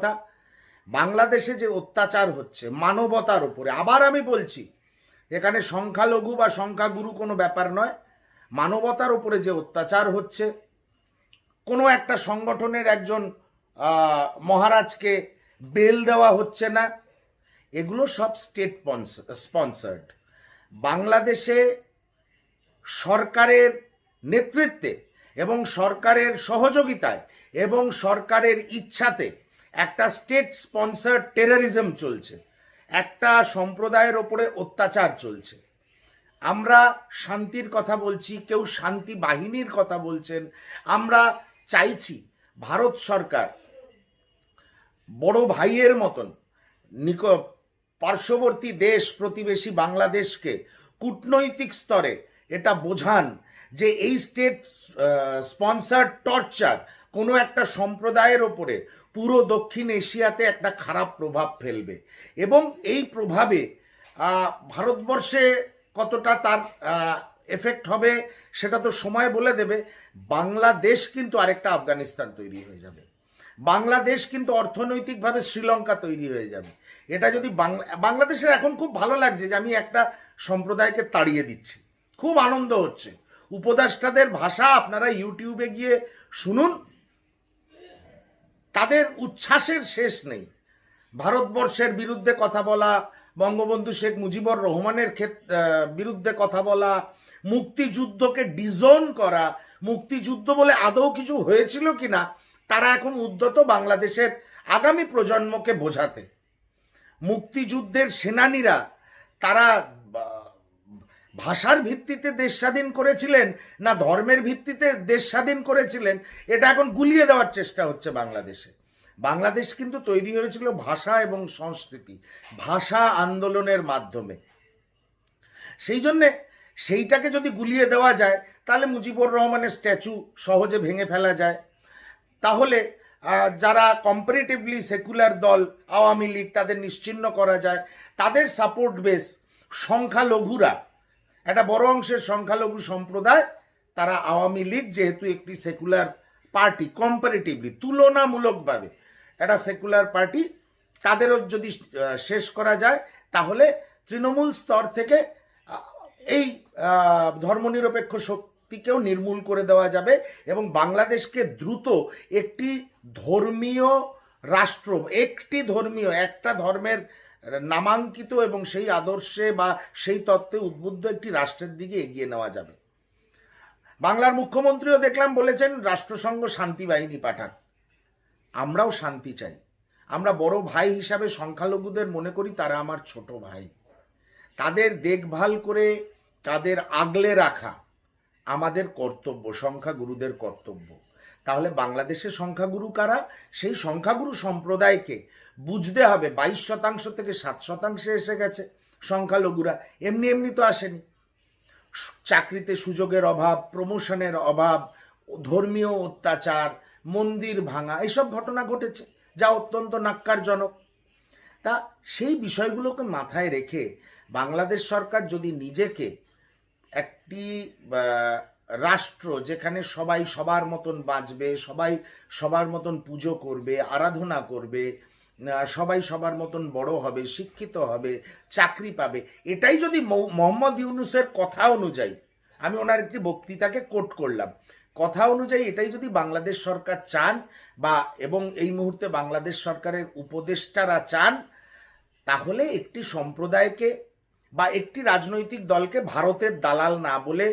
কথা বাংলাদেশে যে অত্যাচার হচ্ছে, মানবতার উপরে। আবার আমি বলছি, এখানে সংখ্যালঘু বা সংখ্যাগুরু কোনো ব্যাপার নয়। মানবতার উপরে যে অত্যাচার হচ্ছে, কোনো একটা সংগঠনের একজন মহারাজকে বেল দেওয়া হচ্ছে না। এগুলো সব স্টেট স্পন্সার্ড বাংলাদেশে সরকারের নেতৃত্বে এবং সরকারের সহযোগিতায় এবং সরকারের ইচ্ছাতে একটা স্টেট স্পন্সার্ড টেরারিজম চলছে, একটা সম্প্রদায়ের ওপরে অত্যাচার চলছে। আমরা শান্তির কথা বলছি, কেউ শান্তি বাহিনীর কথা বলছেন, আমরা চাইছি ভারত সরকার বড় ভাইয়ের মতন নিক, পার্শ্ববর্তী দেশ, প্রতিবেশী বাংলাদেশকে কূটনৈতিক স্তরে এটা বোঝান যে এই স্টেট স্পন্সার টর্চার কোনো একটা সম্প্রদায়ের ওপরে পুরো দক্ষিণ এশিয়াতে একটা খারাপ প্রভাব ফেলবে। এবং এই প্রভাবে ভারতবর্ষে কতটা তার এফেক্ট হবে সেটা তো সময় বলে দেবে। বাংলাদেশ কিন্তু আরেকটা আফগানিস্তান তৈরি হয়ে যাবে। বাংলাদেশ কিন্তু অর্থনৈতিকভাবে শ্রীলঙ্কা তৈরি হয়ে যাবে। এটা যদি বাংলা বাংলাদেশের এখন খুব ভালো লাগছে যে আমি একটা সম্প্রদায়কে তাড়িয়ে দিচ্ছি। খুব আনন্দ হচ্ছে। উপদেষ্টাদের ভাষা আপনারা ইউটিউবে গিয়ে শুনুন তাদের উচ্ছ্বাসের শেষ নেই। ভারতবর্ষের বিরুদ্ধে কথা বলা, বঙ্গবন্ধু শেখ মুজিবুর রহমানের বিরুদ্ধে কথা বলা, মুক্তিযুদ্ধকে ডিজন করা, মুক্তিযুদ্ধ বলে আদৌ কিছু হয়েছিল কিনা, তারা এখন উদ্যত বাংলাদেশের আগামী প্রজন্মকে বোঝাতে। মুক্তিযুদ্ধের সেনানীরা, তারা ভাষার ভিত্তিতে দেশ স্বাধীন করেছিলেন না ধর্মের ভিত্তিতে দেশ স্বাধীন করেছিলেন? এটা এখন গুলিয়ে দেওয়ার চেষ্টা হচ্ছে বাংলাদেশে। বাংলাদেশ কিন্তু তৈরি হয়েছিল ভাষা এবং সংস্কৃতি, ভাষা আন্দোলনের মাধ্যমে। সেই জন্যে সেইটাকে যদি গুলিয়ে দেওয়া যায়, তাহলে মুজিবুর রহমানের স্ট্যাচু সহজে ভেঙে ফেলা যায়। তাহলে যারা কম্পারেটিভলি সেকুলার দল, আওয়ামী লীগ, তাদের নিশ্চিহ্ন করা যায়। তাদের সাপোর্ট বেস সংখ্যালঘুরা একটা বড় অংশের সংখ্যালঘু সম্প্রদায়, তারা আওয়ামী লীগ যেহেতু একটি সেকুলার পার্টি কম্পারেটিভলি তুলনামূলকভাবে একটা সেকুলার পার্টি তাদেরও যদি শেষ করা যায়, তাহলে তৃণমূল স্তর থেকে এই ধর্মনিরপেক্ষ শক্তিকেও নির্মূল করে দেওয়া যাবে এবং বাংলাদেশকে দ্রুত একটি ধর্মীয় রাষ্ট্র, একটি ধর্মীয়, একটা ধর্মের নামাঙ্কিত এবং সেই আদর্শে বা সেই তত্ত্বে উদ্বুদ্ধ একটি রাষ্ট্রের দিকে এগিয়ে নেওয়া যাবে। বাংলার মুখ্যমন্ত্রীও দেখলাম বলেছেন, রাষ্ট্রসংঘ শান্তি বাহিনী পাঠাক। আমরাও শান্তি চাই। আমরা বড় ভাই হিসাবে সংখ্যালঘুদের মনে করি, তারা আমার ছোট ভাই। তাদের দেখভাল করে, তাদের আগলে রাখা আমাদের কর্তব্য, সংখ্যাগুরুদের কর্তব্য। তাহলে বাংলাদেশের সংখ্যাগুরু কারা? সেই সংখ্যাগুরু সম্প্রদায়কে বুঝতে হবে। বাইশ শতাংশ থেকে সাত শতাংশে এসে গেছে সংখ্যালঘুরা। এমনি এমনি তো আসেনি। চাকরিতে সুযোগের অভাব, প্রমোশনের অভাব, ধর্মীয় অত্যাচার, মন্দির ভাঙা এইসব ঘটনা ঘটেছে, যা অত্যন্ত নাক্কারজনক তা সেই বিষয়গুলোকে মাথায় রেখে বাংলাদেশ সরকার যদি নিজেকে একটি রাষ্ট্র যেখানে সবাই সবার মতন বাঁচবে সবাই সবার মতন পুজো করবে, আরাধনা করবে সবাই সবার মতন বড় হবে, শিক্ষিত হবে, চাকরি পাবে। এটাই যদি মোহাম্মদ ইউনুসের কথা অনুযায়ী, আমি ওনার একটি বক্তৃতাকে কোট করলাম। কথা অনুযায়ী এটাই যদি বাংলাদেশ সরকার চান বা এবং এই মুহূর্তে বাংলাদেশ সরকারের উপদেষ্টারা চান, তাহলে একটি সম্প্রদায়কে বা একটি রাজনৈতিক দলকে ভারতের দালাল না বলে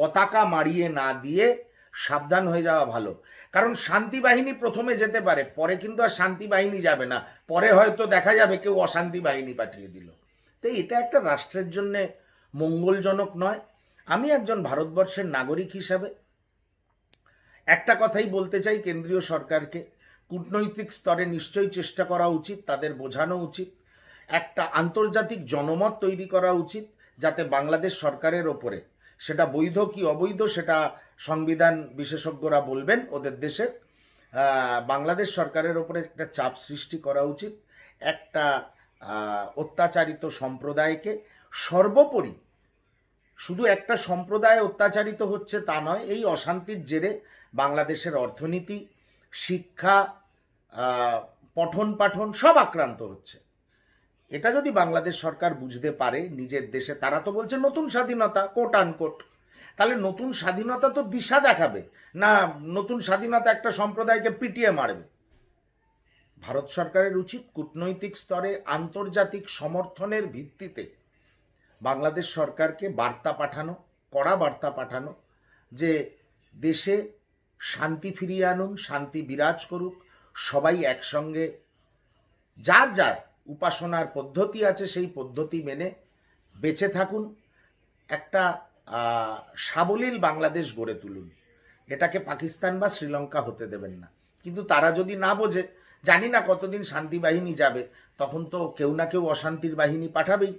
পতাকা মারিয়ে না দিয়ে সাবধান হয়ে যাওয়া ভালো। কারণ শান্তি বাহিনী প্রথমে যেতে পারে, পরে কিন্তু আর শান্তি বাহিনী যাবে না। পরে হয়তো দেখা যাবে কেউ অশান্তি বাহিনী পাঠিয়ে দিল। তো এটা একটা রাষ্ট্রের জন্য মঙ্গলজনক নয়। আমি একজন ভারতবর্ষের নাগরিক হিসাবে একটা কথাই বলতে চাই কেন্দ্রীয় সরকারকে। কূটনৈতিক স্তরে নিশ্চয়ই চেষ্টা করা উচিত, তাদের বোঝানো উচিত। একটা আন্তর্জাতিক জনমত তৈরি করা উচিত, যাতে বাংলাদেশ সরকারের ওপরে সেটা বৈধ কি অবৈধ সেটা সংবিধান বিশেষজ্ঞরা বলবেন ওদের দেশের। বাংলাদেশ সরকারের ওপরে একটা চাপ সৃষ্টি করা উচিত। একটা অত্যাচারিত সম্প্রদায়কে সর্বোপরি শুধু একটা সম্প্রদায় অত্যাচারিত হচ্ছে তা নয়, এই অশান্তির জেরে বাংলাদেশের অর্থনীতি, শিক্ষা পঠন পাঠন সব আক্রান্ত হচ্ছে। এটা যদি বাংলাদেশ সরকার বুঝতে পারে নিজের দেশে, তারা তো বলছে নতুন স্বাধীনতা কোট আনকোট তাহলে নতুন স্বাধীনতা তো দিশা দেখাবে। না, নতুন স্বাধীনতা একটা সম্প্রদায়কে পিটিয়ে মারবে। ভারত সরকারের উচিত কূটনৈতিক স্তরে আন্তর্জাতিক সমর্থনের ভিত্তিতে বাংলাদেশ সরকারকে বার্তা পাঠানো, কড়া বার্তা পাঠানো, যে দেশে শান্তি ফিরিয়ে আনুন, শান্তি বিরাজ করুক, সবাই একসঙ্গে, যার যার উপাসনার পদ্ধতি আছে, সেই পদ্ধতি মেনে বেঁচে থাকুন। একটা সাবলীল বাংলাদেশ গড়ে তুলুন। এটাকে পাকিস্তান বা শ্রীলঙ্কা হতে দেবেন না। কিন্তু তারা যদি না বোঝে, জানি না কতদিন শান্তি বাহিনী যাবে, তখন তো কেউ না কেউ অশান্তির বাহিনী পাঠাবেই।